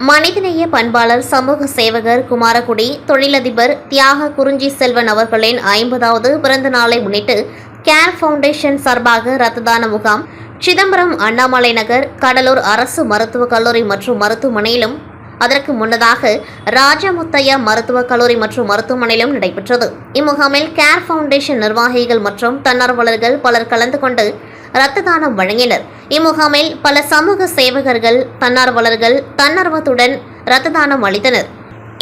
மனிதநேய பண்பாளர் சமூக சேவகர் குமாரகுடி தொழிலதிபர் தியாக குறிஞ்சி செல்வன் அவர்களின் ஐம்பதாவது பிறந்த நாளை முன்னிட்டு கேர் ஃபவுண்டேஷன் சார்பாக இரத்த தான முகாம் சிதம்பரம் அண்ணாமலை நகர் கடலூர் அரசு மருத்துவக் கல்லூரி மற்றும் மருத்துவமனையிலும் அதற்கு முன்னதாக ராஜமுத்தையா மருத்துவக் கல்லூரி மற்றும் மருத்துவமனையிலும் நடைபெற்றது. இம்முகாமில் கேர் ஃபவுண்டேஷன் நிர்வாகிகள் மற்றும் தன்னார்வலர்கள் பலர் கலந்து கொண்டு ரத்த தானம் வழங்கினர். இம்முகாமில் பல சமூக சேவகர்கள் தன்னார்வலர்கள் தன்னார்வத்துடன் ரத்த தானம் அளித்தனர்.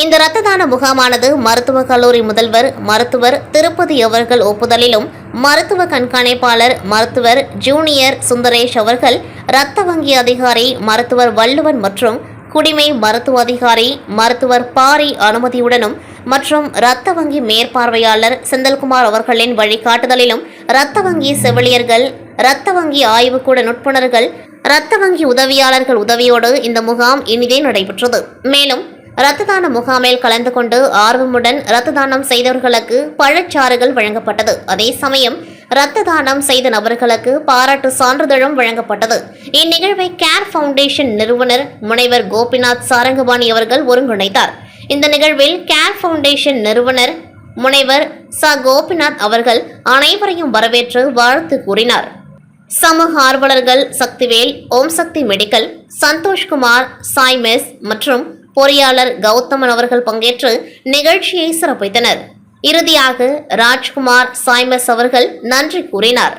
இந்த இரத்த தான முகாமானது மருத்துவக் கல்லூரி முதல்வர் மருத்துவர் திருப்பதி அவர்கள் ஒப்புதலிலும் மருத்துவ கண்காணிப்பாளர் மருத்துவர் ஜூனியர் சுந்தரேஷ் அவர்கள் இரத்த வங்கி அதிகாரி மருத்துவர் வள்ளுவன் மற்றும் குடிமை மருத்துவ அதிகாரி மருத்துவர் பாரி அனுமதியுடனும் மற்றும் இரத்த வங்கி மேற்பார்வையாளர் செந்தில்குமார் அவர்களின் வழிகாட்டுதலிலும் இரத்த வங்கி செவிலியர்கள் இரத்த வங்கி ஆய்வுக்கூட நுட்புணர்கள் இரத்த வங்கி உதவியாளர்கள் உதவியோடு இந்த முகாம் இனிதே நடைபெற்றது. மேலும் இரத்த தான முகாமில் கலந்து கொண்டு ஆர்வமுடன் இரத்த தானம் செய்தவர்களுக்கு பழச்சாறுகள் வழங்கப்பட்டது. அதே சமயம் இரத்த தானம் செய்த நபர்களுக்கு பாராட்டு சான்றிதழும் வழங்கப்பட்டது. இந்நிகழ்வை கேர் ஃபவுண்டேஷன் நிறுவனர் முனைவர் கோபிநாத் சாரங்கபாணி அவர்கள் ஒருங்கிணைத்தார் இந்த நிகழ்வில் கேர் ஃபவுண்டேஷன் நிறுவனர் முனைவர் ச. கோபிநாத் அவர்கள் அனைவரையும் வரவேற்று வாழ்த்து கூறினார். சமூக ஆர்வலர்கள் சக்திவேல் ஓம் சக்தி மெடிக்கல் சந்தோஷ்குமார் சாய்மெஸ் மற்றும் பொறியாளர் கௌதமன் அவர்கள் பங்கேற்று நிகழ்ச்சியை சிறப்பித்தனர். இறுதியாக ராஜ்குமார் சாய்மஸ் அவர்கள் நன்றி கூறினார்.